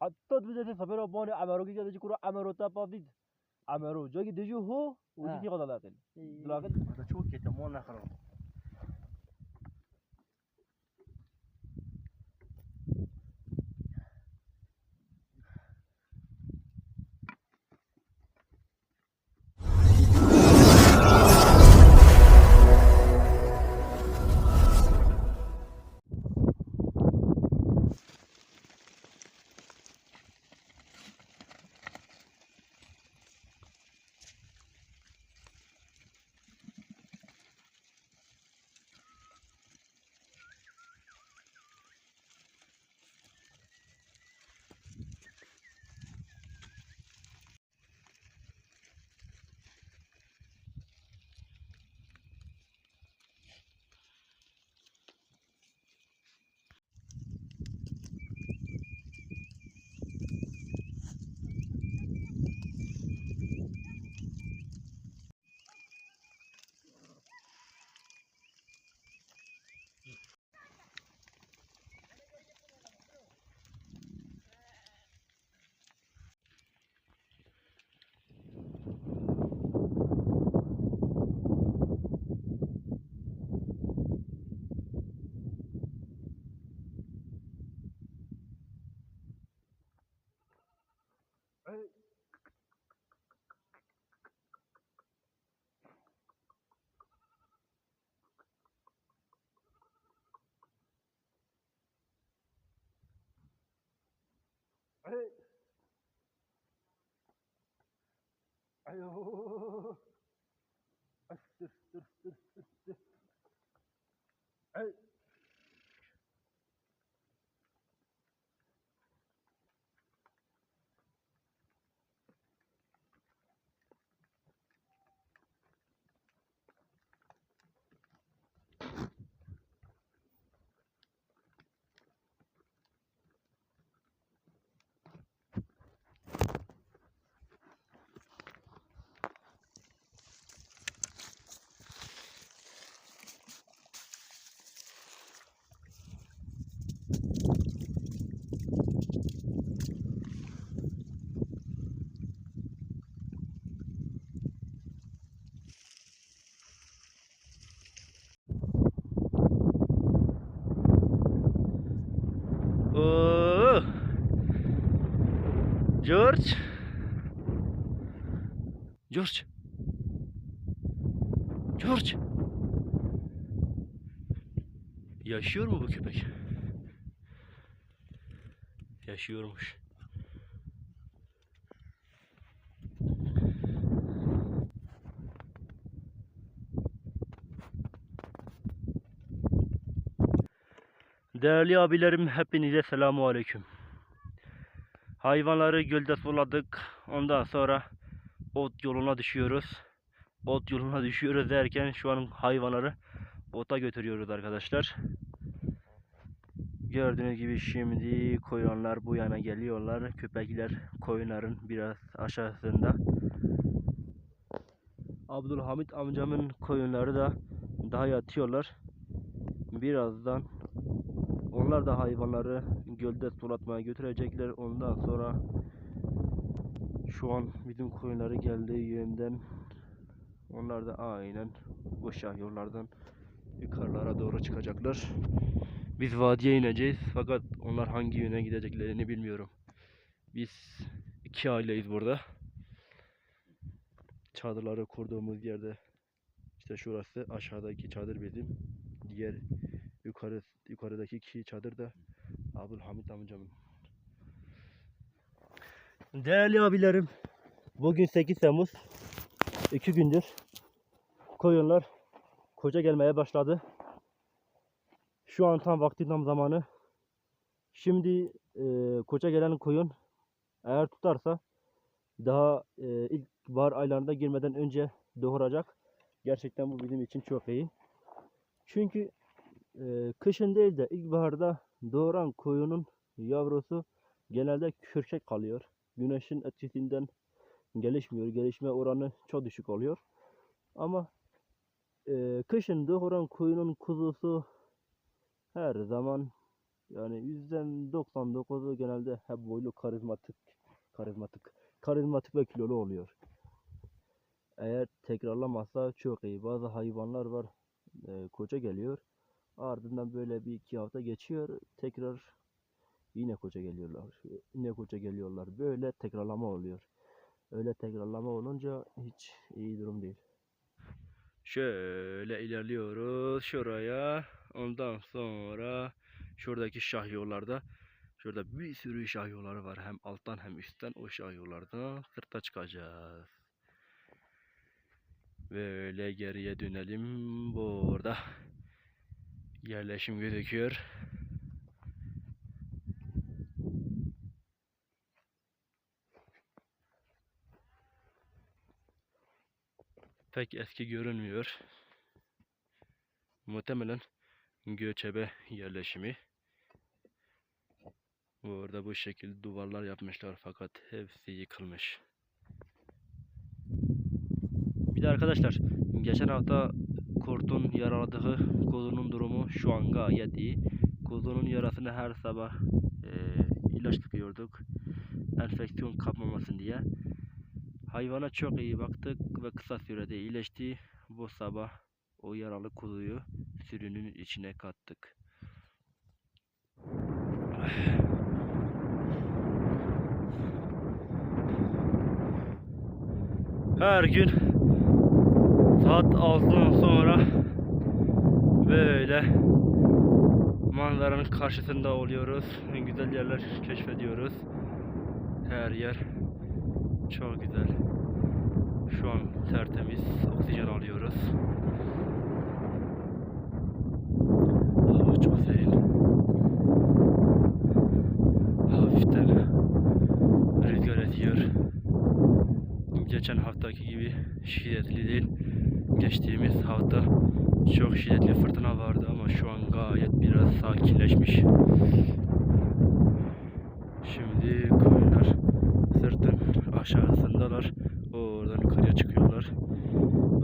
حتى تبدأ تفبر أباني أمرو كي جاتي كورا أمرو تا بابيد أمرو جاكي ديجو هو وديتي غدا لاقل لاقل هذا شو كي تمون نخرج Right? I, oh, I just Yaşıyor mu bu köpek? Yaşıyormuş. Değerli abilerim hepinize selamu aleyküm. Hayvanları gölde suladık. Ondan sonra ot yoluna düşüyoruz. Ot yoluna düşüyoruz derken şu an hayvanları ota götürüyoruz arkadaşlar. Gördüğünüz gibi şimdi koyunlar bu yana geliyorlar. Köpekler koyunların biraz aşağısında. Abdülhamit amcamın koyunları da daha yatıyorlar. Birazdan onlar da hayvanları gölde sulatmaya götürecekler. Ondan sonra şu an bizim koyunları geldiği yönden onlar da aynen şah yollardan yukarılara doğru çıkacaklar. Biz vadiye ineceğiz fakat onlar hangi yöne gideceklerini bilmiyorum. Biz iki aileyiz burada. Çadırları kurduğumuz yerde işte şurası aşağıdaki çadır bizim. Diğer yukarı yukarıdaki iki çadır da Abdülhamit amcamın. Değerli abilerim, bugün 8 Temmuz. 2 gündür koyunlar koca gelmeye başladı. Şu an tam vakti tam zamanı. Şimdi e, koca gelen koyun eğer tutarsa daha e, ilk bahar aylarında girmeden önce doğuracak. Gerçekten bu bizim için çok iyi. Çünkü e, kışın değil de ilkbaharda doğuran koyunun yavrusu genelde kürşek kalıyor. Güneşin etkisinden gelişmiyor. Gelişme oranı çok düşük oluyor. Ama e, kışın doğuran koyunun kuzusu her zaman Yani yüzden 99'u genelde hep boylu karizmatik, karizmatik, karizmatik ve kilolu oluyor. Eğer tekrarlamazsa çok iyi. Bazı hayvanlar var e, koca geliyor. Ardından böyle bir iki hafta geçiyor. Tekrar yine koca geliyorlar. Yine koca geliyorlar. Böyle tekrarlama oluyor. Öyle tekrarlama olunca hiç iyi durum değil. Şöyle ilerliyoruz şuraya. Ondan sonra şuradaki şah yollarda şurada bir sürü şah yolları var. Hem alttan hem üstten o şah yollardan sırta çıkacağız. Böyle geriye dönelim. Burada yerleşim gözüküyor. Pek eski görünmüyor. Muhtemelen göçebe yerleşimi. Burada bu şekilde duvarlar yapmışlar fakat hepsi yıkılmış. Bir de arkadaşlar geçen hafta kurtun yaraladığı kuzunun durumu şu an gayet iyi. Kuzunun yarasını her sabah eee, ilaç sıkıyorduk. Enfeksiyon kapmamasın diye. Hayvana çok iyi baktık ve kısa sürede iyileşti. Bu sabah o yaralı kuzuyu sürünün içine kattık. Her gün saat 6'dan sonra böyle manzaranın karşısında oluyoruz. Güzel yerler keşfediyoruz. Her yer çok güzel. Şu an tertemiz oksijen alıyoruz. Hava çok serin. Hafiften rüzgar esiyor. Geçen haftaki gibi şiddetli değil. Geçtiğimiz hafta çok şiddetli fırtına vardı ama şu an gayet biraz sakinleşmiş. Şimdi koyunlar sırtın aşağısındalar. Yukarıya çıkıyorlar.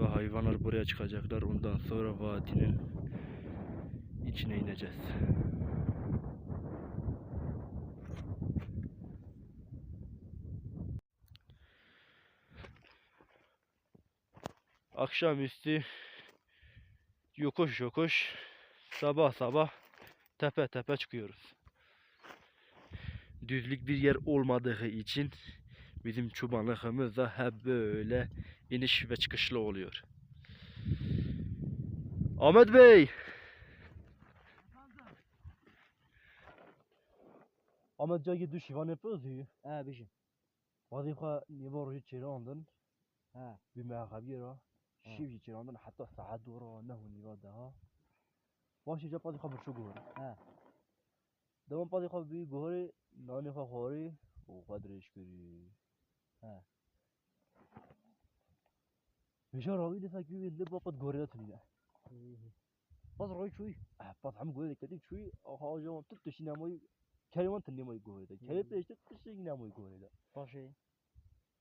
Ve hayvanlar buraya çıkacaklar. Ondan sonra vadinin içine ineceğiz. Akşamüstü yokuş yokuş sabah sabah tepe tepe çıkıyoruz. Düzlük bir yer olmadığı için Bizim çobanlığımız da hep böyle iniş ve çıkışlı oluyor. Ahmet Bey. Ahmet Cagi düş ivan yapıyoruz ya. He bizim. Vazife ne var hiç yeri ondan. He. Bir mehabi yeri. Şiv hiç yeri. Hatta saat doğru nehu ne var daha. Başı cep vazife bir şu gori. He. Devam vazife bir gori. Nani fa gori. O kadar iş görüyor. میشه راوی دفعه که بی لب پاد گوهره تنیده باز روی چوی باز هم گوهره کدی چوی آها جوان تو تشی نمایی کریمان تنی مایی گوهره کری مم. پیشته تشی نمایی گوهره باشه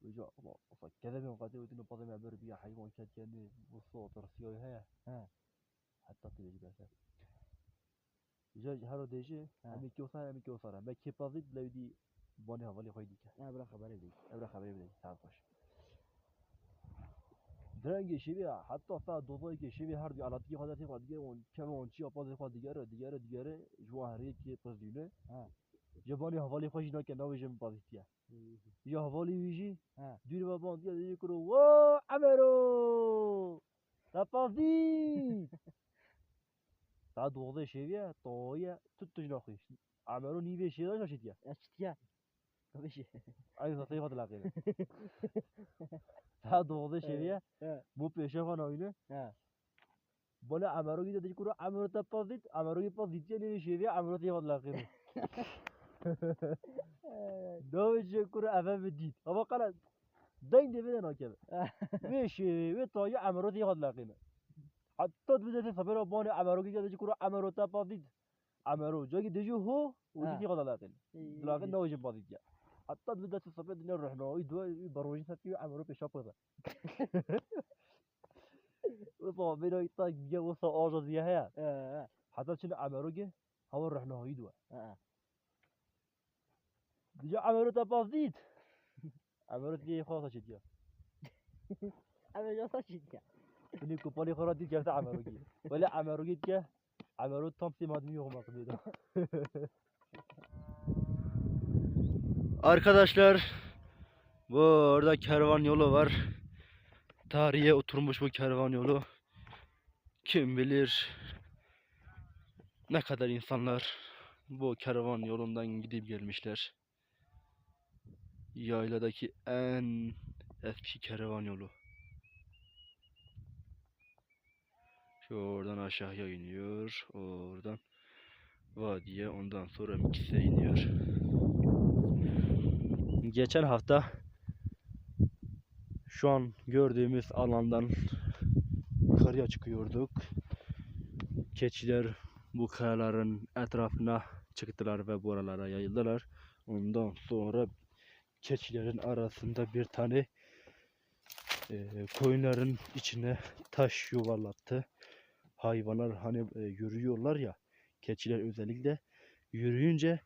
وجا الله أصلا كذا من قاتل ودنا بضي مع بربيا حيوان كانت يعني بالصوت رسيوي هيا ها. حتى تيجي بس جا هارو ديجي ها. همي كيو صار همي كيو صار ما كي بازي بلا يدي بالا ولی خواهی دیگه. نه برا خبری بده برا خبری بده صاحب باش درنگ شیبی حتی فا دوزای که شیبی هر دیگه علاقی خواهد. دیگه دیگه اون کم اون چی اپاز خواهد. دیگه دیگه دیگه جواهری که پزدیله جبانی حوالی خوشی نکن نوی جمع بازیتیه یا حوالی ویجی دیر با بان دیگه دیگه کرو وا تا تپازی تا دوزای شیبی تایه تو تجنا خویش امرو نیوی شیداش نشیدیه نشیدیه Tabii ki. Aynı tatayı hatırlat yani. Saat 9'da şeriye bu peşafan oyunu. Böyle Amaro gidiyor dedi kuru Amaro da pas dit. Amaro gibi pas dit yani şeriye Amaro da hatırlat yani. Davet kuru efem dit. Ama kala دين دي بدنا كده مش وطاي عمرو دي قد لقينا حتى بده تفبر بون عمرو كده دي كرو عمرو تا باديد عمرو جاي دي جو هو ودي قد لقينا لكن ده وجه باديد حطت بدات نروح له يدوا يبروجنا فيه عمرو في شابوزا. وصوبينا يطاق بيا وصا اوجا ديالها حطت شنو؟ عمرو كيه هو له يدوا ديجا عمرو تبا زيد عمرو لي خاصه شديا عمرو خاصه شديا اللي كوبالي خرا دي جالت عمرو كي. ولا عمرو كي عمرو التومسي مادمي هما قبيله Arkadaşlar bu orada kervan yolu var. Tarihe oturmuş bu kervan yolu. Kim bilir ne kadar insanlar bu kervan yolundan gidip gelmişler. Yayladaki en eski kervan yolu. Şu oradan aşağıya iniyor. Oradan vadiye ondan sonra Mikis'e iniyor. Geçen hafta şu an gördüğümüz alandan yukarıya çıkıyorduk. Keçiler bu kayaların etrafına çıktılar ve buralara yayıldılar. Ondan sonra keçilerin arasında bir tane eee, koyunların içine taş yuvarlattı. Hayvanlar hani e, yürüyorlar ya, keçiler özellikle yürüyünce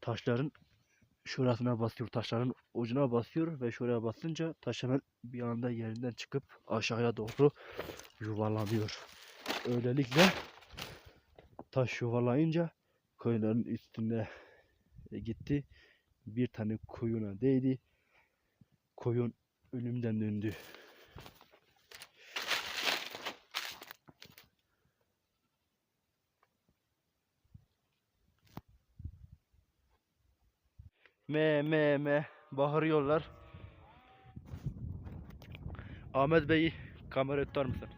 taşların şurasına basıyor, taşların ucuna basıyor ve şuraya basınca taş hemen bir anda yerinden çıkıp aşağıya doğru yuvarlanıyor. Öylelikle taş yuvarlayınca koyunların üstüne e, gitti. Bir tane koyuna değdi. Koyun ölümden döndü. Me me me bağırıyorlar. Ahmet Bey'i kamera tutar mısın?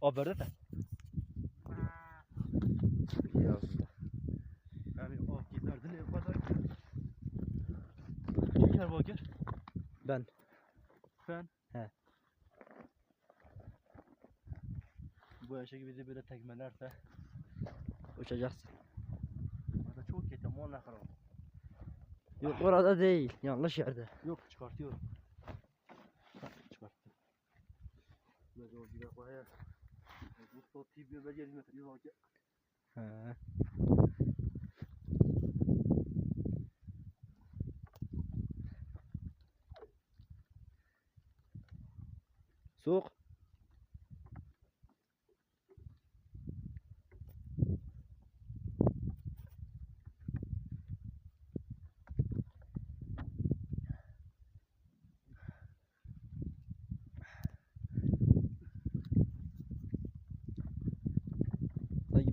Haberde de. Yani o giderdi ne kadar Çeker bakır. Ben. Sen. He. Bu gibi bizi böyle tekmelerse Uçacaksın. Orada çok kötü ama ne kadar. Yok orada değil. Yanlış yerde. Yok çıkartıyorum. Çıkarttım. Böyle o gibi baya. Bu sotiyi bir böyle bir bakır. He.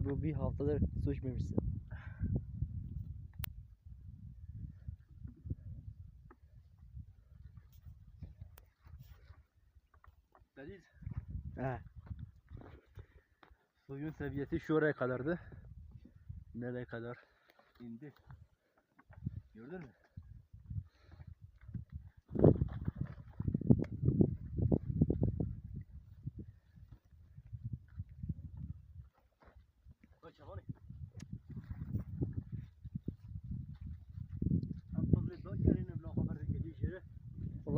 Bu bir haftadır su içmemişsin. Deniz. He. Suyun seviyesi şuraya kadardı. Nereye kadar indi? Gördün mü?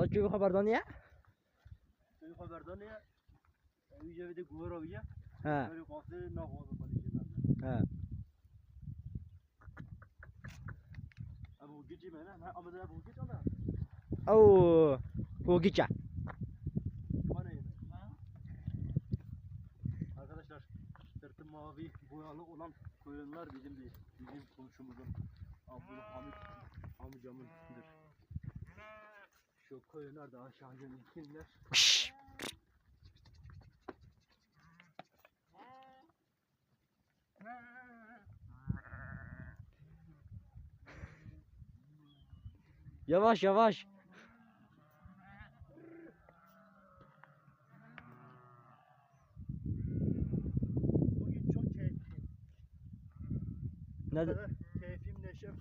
Vallahi köy haberden ya. Suyu haberden ya. Evice bir de guvar abiye. He. Böyle kalktı ne oldu falan şeyler. He. Abu Gici mi lan? Ama da Abu Gici ona. Oo. Bu gidecek. Bana yine. Arkadaşlar sırtı mavi boyalı olan koyunlar bizim değil. Bizim komşumuzun Abdülhamit amcamındır. Şu koyunlar da aşağıya insinler. Şşş. Yavaş yavaş. Bugün çok keyifliyim. O Ne keyfim neşem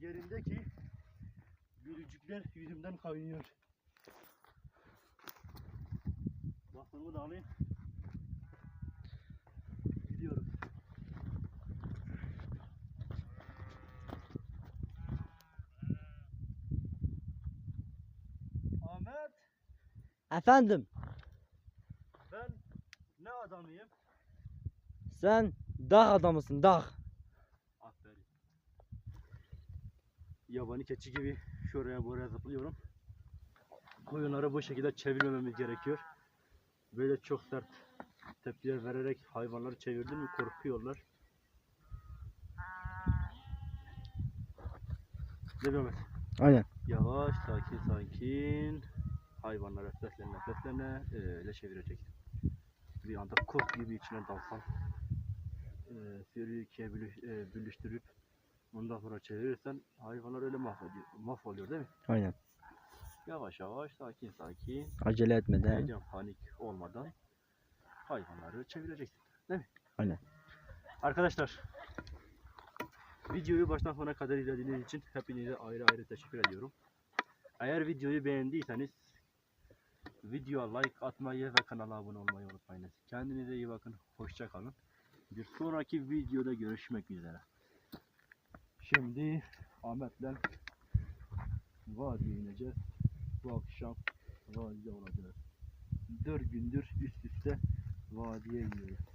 yerinde ki gülücükler yüzümden kaynıyor. Basımı da alayım. Gidiyoruz. Ahmet Efendim ben ne adamıyım? sen Dağ adamısın dağ. Aferin. Yabani keçi gibi şuraya buraya zıplıyorum. Koyunları bu şekilde çevirmememiz gerekiyor. Böyle çok sert tepkiler vererek hayvanları çevirdin mi korkuyorlar. Ne Mehmet? Aynen. Yavaş, sakin sakin. Hayvanlara seslene seslene öyle çevireceksin. Bir anda kurt gibi içine dalsan. E, sürüyü ikiye bölüş- e, ondan sonra çevirirsen hayvanlar öyle mahvoluyor, mahvoluyor değil mi? Aynen. Yavaş yavaş, sakin sakin, Acele etmeden. heyecan panik olmadan hayvanları çevireceksin. Değil mi? Aynen. Arkadaşlar videoyu baştan sona kadar izlediğiniz için hepinize ayrı ayrı teşekkür ediyorum. Eğer videoyu beğendiyseniz videoya like atmayı ve kanala abone olmayı unutmayınız. Kendinize iyi bakın. Hoşça kalın. Bir sonraki videoda görüşmek üzere. Şimdi Ahmet'le vadiye ineceğiz. Bu akşam vadide olacağız. 4 gündür üst üste vadiye iniyoruz.